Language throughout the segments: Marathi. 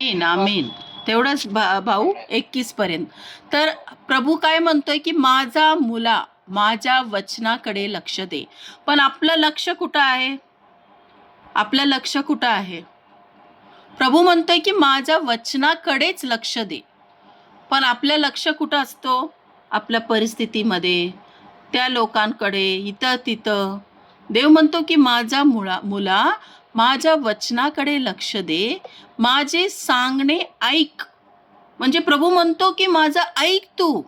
आमीन आमीन तेवढंच भा- भाऊ एकवीस पर्यंत तर प्रभू काय म्हणतोय की माझा मुला माझ्या वचनाकडे लक्ष दे. पण आपलं लक्ष कुठं आहे? आपलं लक्ष कुठं आहे? प्रभू म्हणतोय की माझ्या वचनाकडेच लक्ष दे. पण आपलं लक्ष कुठं असतो? आपल्या परिस्थितीमध्ये त्या लोकांकडे इथं तिथं देव म्हणतो की माझा मुळा मुला माझ्या वचनाकडे लक्ष दे. माझे सांगणे ऐक. म्हणजे प्रभू म्हणतो की माझं ऐक तू.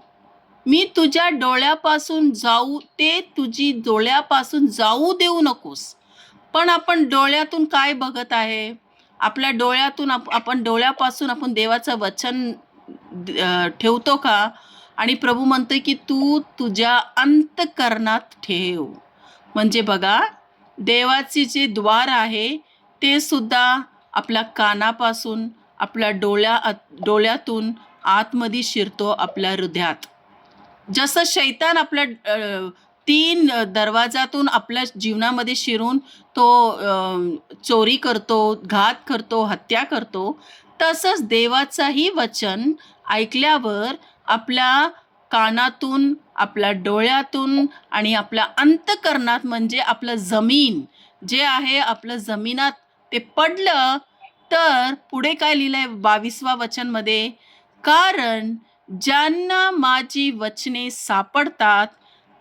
मी तुझ्या डोळ्यापासून जाऊ ते तुझी डोळ्यापासून जाऊ देऊ नकोस. पण आपण डोळ्यातून काय बघत आहे? आपल्या डोळ्यातून आप आपण डोळ्यापासून आपण देवाचं वचन ठेवतो का? आणि प्रभू म्हणतोय की तू तुझ्या अंतकरणात ठेव. म्हणजे बघा देवाचे जे द्वार आहे ते सुद्धा आपल्या कानापासून आपल्या डोळ्या डोळ्यातून आतमध्ये शिरतो आपल्या हृदयात. जसं शैतान आपल्या तीन दरवाजातून आपल्या जीवनामध्ये शिरून तो चोरी करतो घात करतो हत्या करतो तसंच देवाचाही वचन ऐकल्यावर आपल्या कानातून आपल्या डोळ्यातून आणि आपल्या अंतकरणात म्हणजे आपलं जमीन. जे आहे आपलं जमिनात ते पडलं तर पुढे काय लिहिलंय बावीसवा वचनमध्ये? कारण ज्यांना माझी वचने सापडतात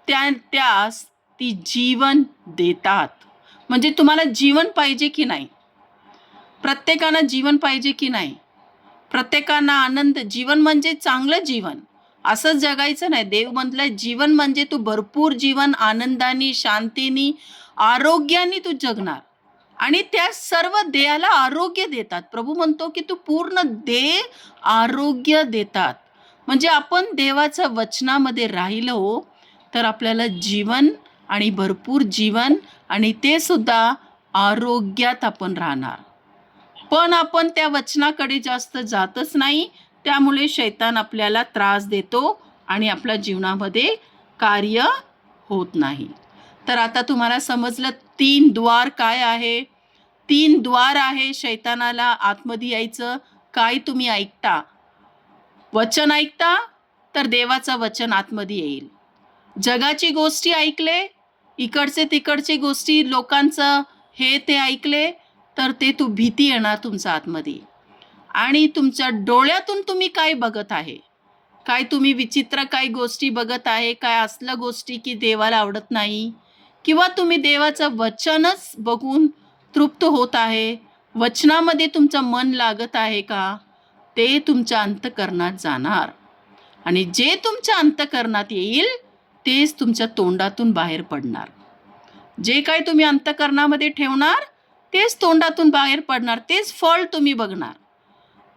त्या त्यास ती जीवन देतात. म्हणजे तुम्हाला जीवन पाहिजे की नाही? प्रत्येकानं जीवन पाहिजे की नाही? प्रत्येकांना आनंद जीवन म्हणजे चांगलं जीवन. असंच जगायचं नाही. देव म्हटलं जीवन म्हणजे तू भरपूर जीवन आनंदाने शांतीने आरोग्याने तू जगणार. आणि त्या सर्व देहाला आरोग्य देतात. प्रभू म्हणतो की तू पूर्ण देह आरोग्य देतात. म्हणजे आपण देवाच्या वचनामध्ये राहिलो तर आपल्याला जीवन आणि भरपूर जीवन आणि ते सुद्धा आरोग्यात आपण राहणार. पण आपण त्या वचनाकडे जास्त जातच नाही. त्यामुळे शैतान आपल्याला त्रास देतो आणि आपल्या जीवनामध्ये कार्य होत नाही. तर आता तुम्हाला समजलं तीन द्वार काय आहे? तीन द्वार आहे शैतानाला आतमध्ये यायचं. काय तुम्ही ऐकता? वचन ऐकता? तर देवाचं वचन आतमध्ये येईल. जगाची गोष्टी ऐकले इकडचे तिकडचे गोष्टी लोकांचं हे ते ऐकले तर ते तू भीती येणार तुमचा आतमध्ये. आणि तुमच्या डोळ्यातून तुम्ही काय बघत आहे? काय तुम्ही विचित्र काही गोष्टी बघत आहे? काय असलं गोष्टी की देवाला आवडत नाही? किंवा तुम्ही देवाचं वचनच बघून तृप्त होत आहे? वचनामध्ये तुमचं मन लागत आहे का? ते तुमच्या अंतकरणात जाणार. आणि जे तुमच्या अंतकरणात येईल तेच तुमच्या तोंडातून बाहेर पडणार. जे काय तुम्ही अंतकरणामध्ये ठेवणार तेच तोंडातून बाहेर पडणार. तेच फळ तुम्ही बघणार.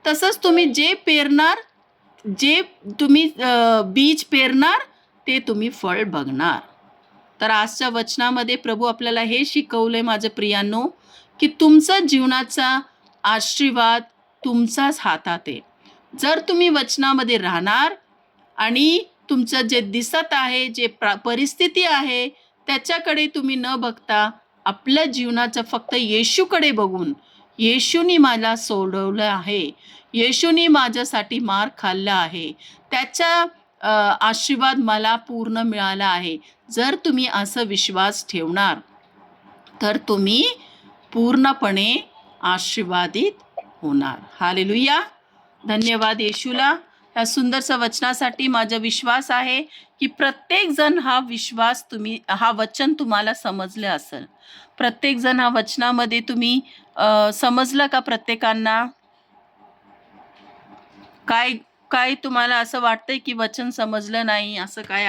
तसंच तुम्ही जे पेरणार जे तुम्ही बीज पेरणार ते तुम्ही फळ बघणार. तर आजच्या वचनामध्ये प्रभू आपल्याला हे शिकवलं आहे माझं प्रियांनो की तुमचा जीवनाचा आशीर्वाद तुमचाच हातात आहे. जर तुम्ही वचनामध्ये राहणार आणि तुमचं जे दिसत आहे जे प्रा परिस्थिती आहे त्याच्याकडे तुम्ही न बघता आपल्या जीवनाचं फक्त येशूकडे बघून येशूनी मला सोडवलं आहे. येशूनी माझ्यासाठी मार खाल्ला आहे. त्याचा आशीर्वाद मला पूर्ण मिळाला आहे. जर तुम्ही असं विश्वास ठेवणार तर तुम्ही पूर्णपणे आशीर्वादित होणार. हालेलुया. धन्यवाद येशूला. ह्या सुंदरसं वचनासाठी माझा विश्वास आहे की प्रत्येकजण हा विश्वास तुम्ही हा वचन तुम्हाला समजलं असेल. प्रत्येकजण हा वचनामध्ये तुम्ही समजलं का प्रत्येकांना? काय काय तुम्हाला असं वाटतंय की वचन समजलं नाही? असं काय